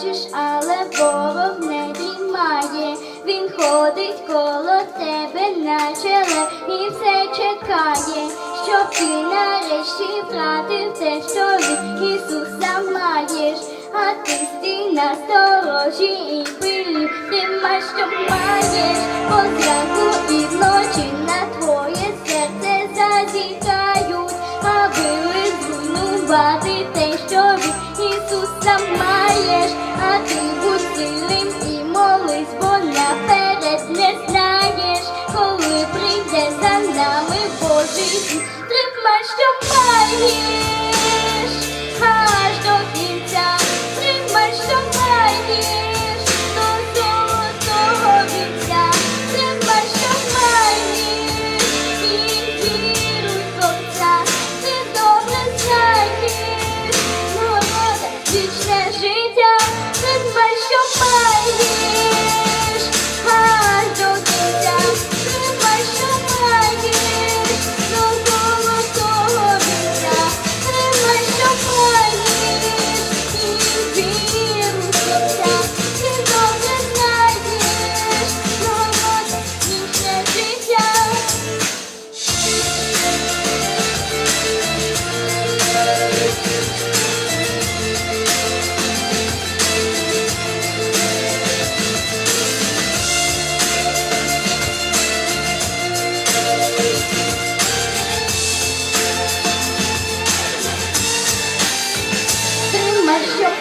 хочеш, але ворог не має. Він ходить коло тебе на челе і все чекає, щоб ти нарешті втратив те, що від Ісуса маєш, а ти стій на сторожі і пилі, ти маєш, що маєш, позранку і вночі на твоє серце зазіхають, аби зруйнувати те, що від Ісуса маєш сильним і молись, бо наперед не знаєш, коли прийде за нами Божий. Тримай, що маєш,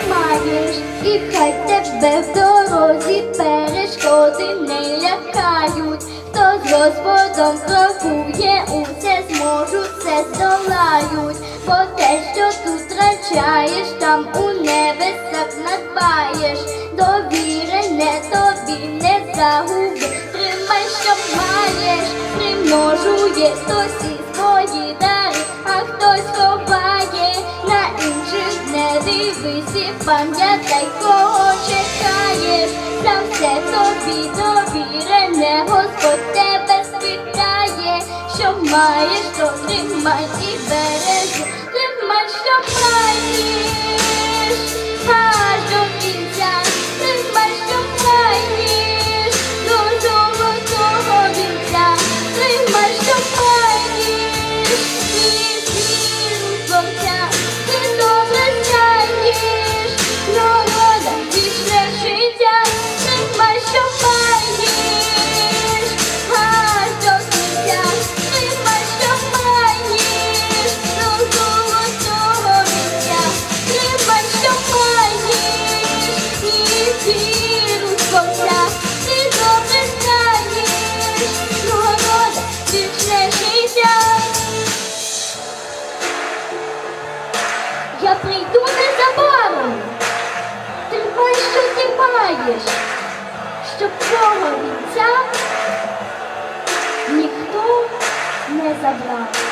маєш, і хай тебе в дорозі перешкоди не лякають. Хто з Господом крокує, усе зможуть, все здолають. Бо те, що тут втрачаєш, там у небесах надбаєш. Довірене тобі не загуби. Тримай, що маєш, примножує хтось і свої дари, а хтось і пам'ятай, кого чекаєш. там все тобі довірене, Господь тебе спитає, що маєш, то тримай і бережи, ти що цього вінця ніхто не забрав.